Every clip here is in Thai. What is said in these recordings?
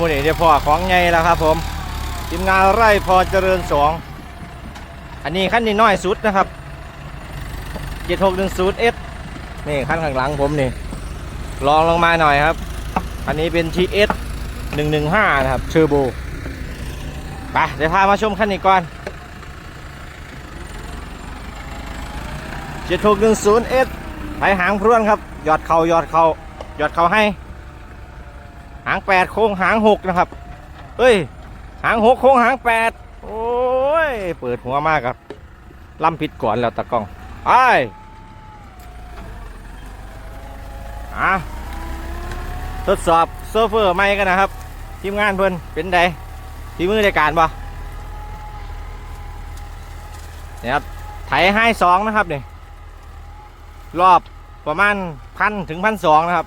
มือนี้เดี๋ยวพอของใหญ่แล้วครับผมทีมงานไร่พอเจริญสองอันนี้ขั้นนี้น้อยสุดนะครับ7610 S นี่ขั้นข้างหลังผมนี่ลองลงมาหน่อยครับ อันนี้เป็น TS 115นะครับเทอร์โบไปเดี๋ยวพามาชมขั้นนี้ก่อน7610 S ไปหางพรวนครับ หยอดเขาหยอดเขาหยอดเขาให้ หางแปดโค้งหางหกนะครับเอ้ย หางหกโค้งหางแปดโอ้ย เปิดหัวมากครับล่ำผิดก่อนแล้วตะกล้องไออะทดสอบโซเฟอร์ไม่กันนะครับ ทีมงานเพิ่นเป็นไดทีมือในการบ่เนี่ยครับไถให้สองนะครับเนี่ยรอบประมาณพันถึงพันสองนะครับ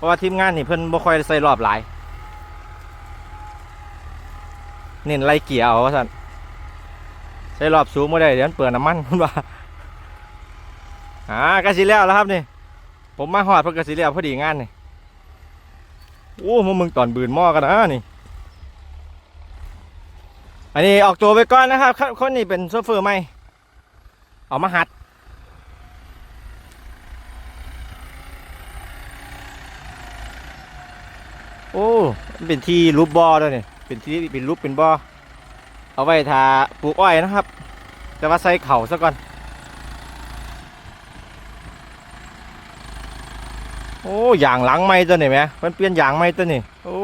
เพราะว่าทีมงานนี่เพิ่นบ่ค่อยใส่รอบหลายเน้นไล่เกียร์เอาว่าซั่นใส่รอบสูงบ่ได้เดี๋ยวมันเปิดน้ำมันเพิ่นว่าอ่ากระสิแล้วแล้วครับนี่ ผมมาฮอดเพิ่นกะสิแล้วพอดีงานนี่โอ้มึงมึงตอนบืนหม้อกันนะนี่ อันนี้ออกตัวไปก่อนนะครับ คนคนนี้เป็นโซเฟอร์ใหม่ เอามาหัด โอ้มันเป็นที่รูปบอด้วยเนี่ยเป็นที่เป็นรูปเป็นบอเอาไว้ทาปลูกอ้อยนะครับ แต่ว่าใส่เข่าซะก่อน โอ้อย่างหลังไม่ตัวนี่ไหมมันเปลี่ยนอย่างไม่ตัวนี่โอ้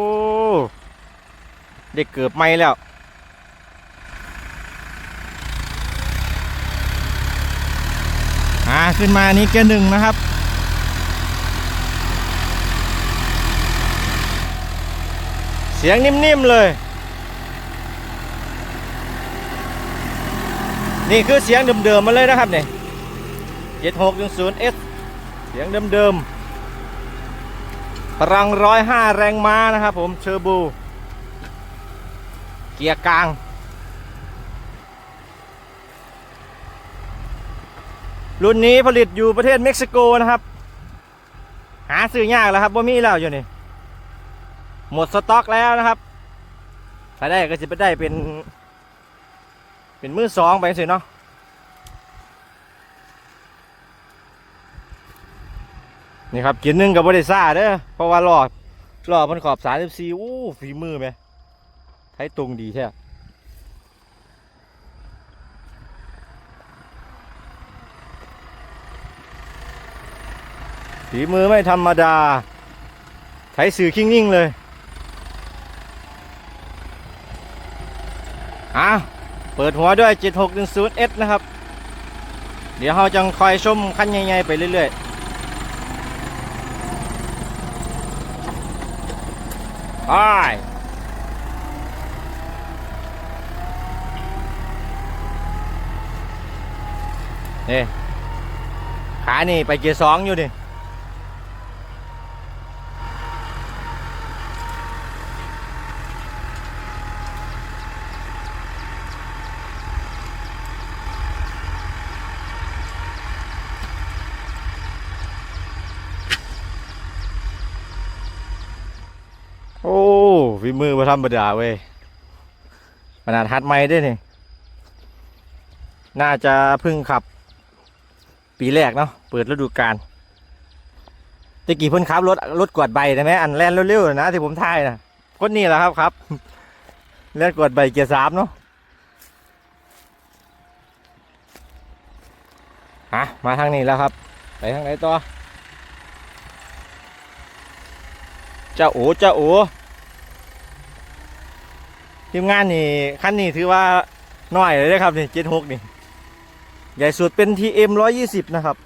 เด็กเกือบไม่แล้วอ่าขึ้นมานี้เกียร์หนึ่งนะครับ สียงนิ่มๆเลย นี่คือเสียงเดิมๆมาเลยนะครับเนี่ย7610 S เสียงเดิมๆพลัง105แรงม้านะครับผมเชอร์โบเกียร์กลาง รุ่นนี้ผลิตอยู่ประเทศเม็กซิโกนะครับ หาซื้อยากแล้วครับว่ามีแล้วอยู่นี่ หมดสต็อกแล้วนะครับถ้าได้ก็จะไปได้เป็น เป็นมือสองไปสิเนาะนี่ครับกินหนึ่งกับบริซ่าเด้อเพราะว่าหลอดหลอดมันขอบสามสิบสี่อู้ฝีมือไหมใช้ตรงดีแท้ฝีมือไม่ธรรมดาใช้สื่อคิงนิ่งเลย อะเปิดหัวด้วย 7610S นะครับ เดี๋ยวเราจังคอยชมขั้นใหญ่ๆไปเรื่อยๆไปนี่ขานี่ไปเกียร์สองอยู่ดิ โอ้ ฝีมือมาธรรมดาเว้ยขนาดฮัดไม่ด้วยนี่น่าจะเพิ่งขับ ปีแรกเนาะเปิดฤดูกาลตะกี้เพิ่นขับรถรถกวาดใบได้ไหมอันแล่นเร็วๆนะที่ผมถ่ายนะคนนี้แหละครับครับแล่นกวาดใบเกียร์สามเนาะฮะมาทางนี้แล้วครับ ไปทางไหนต่อเจ้าโอเจ้าโอ ทีมงานนี่คันนี้ถือว่าน้อยเลยนะครับนี่เจ็ดหกนี่ ใหญ่สุดเป็นทีเอ็มร้อยยี่สิบนะครับ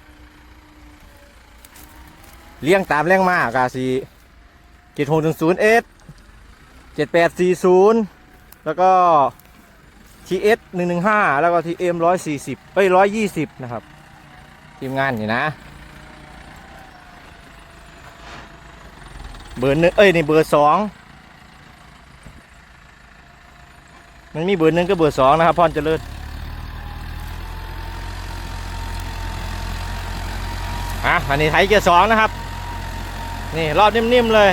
เลี้ยงตามแรงมากาสีเจ็ดหกหนึ่งศูนย์เอสเจ็ดแปดสี่ศูนย์แล้วก็ทีเอสหนึ่งหนึ่งห้าแล้วก็ทีเอ็มร้อยสี่สิบเอ้ยร้อยยี่สิบนะครับ ทีมงานนี่นะ เบอร์หนึ่งเอ้ยนี่เบอร์สอง มันมีเบอร์หนึ่งก็เบอร์สองนะครับพรเจริญอะอันนี้ไทยเกียร์สองนะครับ นี่รอบนิ่มๆเลย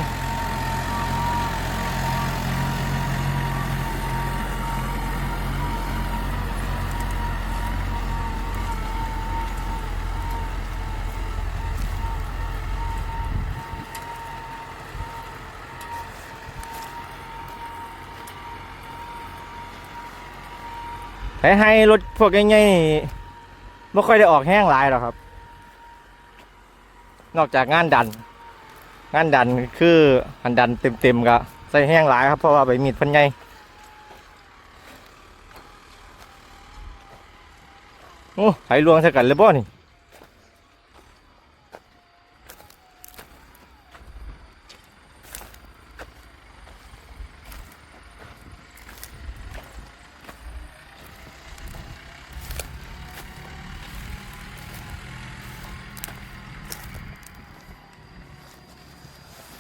ให้ให้รถพวกง่ายๆไม่ค่อยได้ออกแห้งหลายหรอกครับ นอกจากงานดัน งานดันคืออันดันเต็มๆก็ใส่แห้งหลายครับเพราะว่าใบมีดพันใหญ่โอ้ไหลวงใส่กันเลยบ่นี่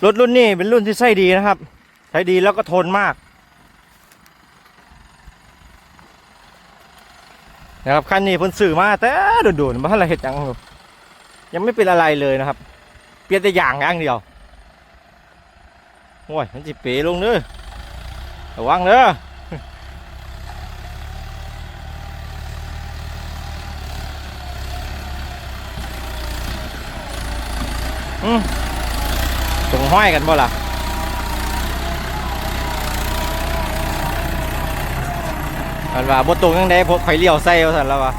รถรุ่นนี้เป็นรุ่นที่ใช้ดีนะครับ ใช้ดีแล้วก็ทนมากนะครับคันนี้เพิ่นซื้อมาแต่โดนๆมาอะไรเห็ดยังยังไม่เป็นอะไรเลยนะครับ เปลี่ยนแต่อย่างอย่างเดียวโอ้ยมันจิเป๋ลงเด้อระวังเด้ออืม ห้อยกันบ่ล่ะอันว่าบ่ตรงยังไดพวกไฟเลี้ยวใส่เอาสั่นแล้ววะ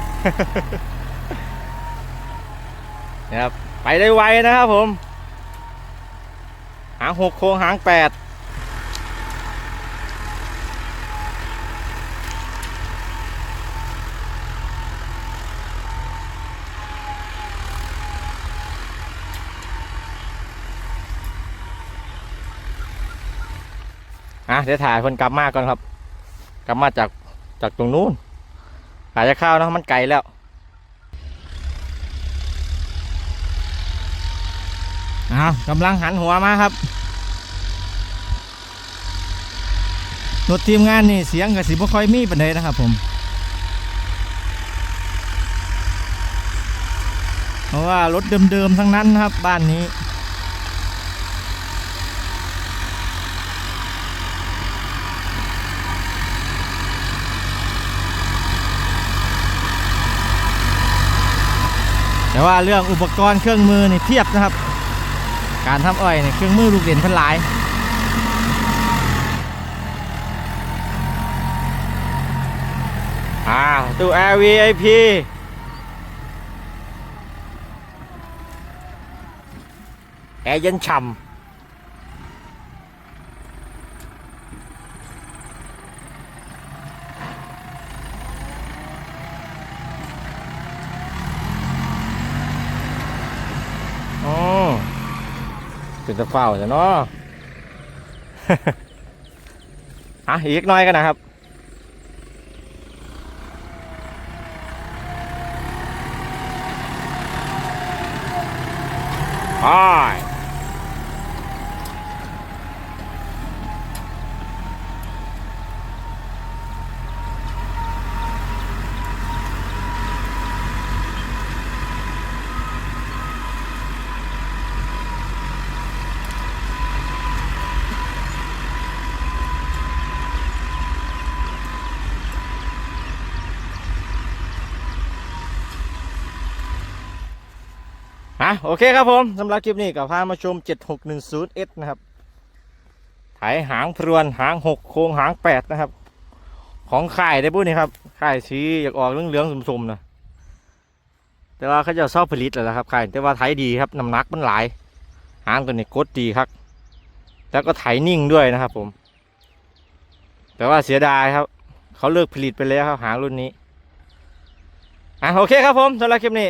นะครับไปได้ไวนะครับผม หางหกโค้งหางแปด เดี๋ยวถ่ายคนกลับมาก่อนครับ กลับมาจากจากตรงนู้นอาจจะเข้าวนะมันไกลแล้วอ้าวกำลังหันหัวมาครับรถทีมงานนี่เสียงกับสิบ่ค่อยมีปันใดนะครับผม เพราะว่ารถเดิมๆทั้งนั้นนะครับบ้านนี้ แต่ว่าเรื่องอุปกรณ์เครื่องมือนี่เพียบนะครับ การทำอ้อยเนี่ยเครื่องมือลูกเด่นพันหลายอ่าตู้ Air VIP แอร์เย็นฉ่ำอ๋อ จะเฝ้าจ้ะเนาะ อะอีกน้อยกันนะครับ ไป อะโอเคครับผมสำหรับคลิปนี้ก็พามาชม 7610S นะครับไถหางพรวนหาง 6 โค้งหาง 8 นะครับ ของค่ายได้บุ้นี่ครับค่ายสีอยากออกเหลืองๆสมๆนะแต่ว่าเขาจะชอบผลิตแหละครับค่ายแต่ว่าไถดีครับน้ำหนักมันหลาย หางตัวนี้กดดีครับ แล้วก็ไถนิ่งด้วยนะครับผม แต่ว่าเสียดายครับ เขาเลิกผลิตไปแล้วครับหางรุ่นนี้อะโอเคครับผมสำหรับคลิปนี้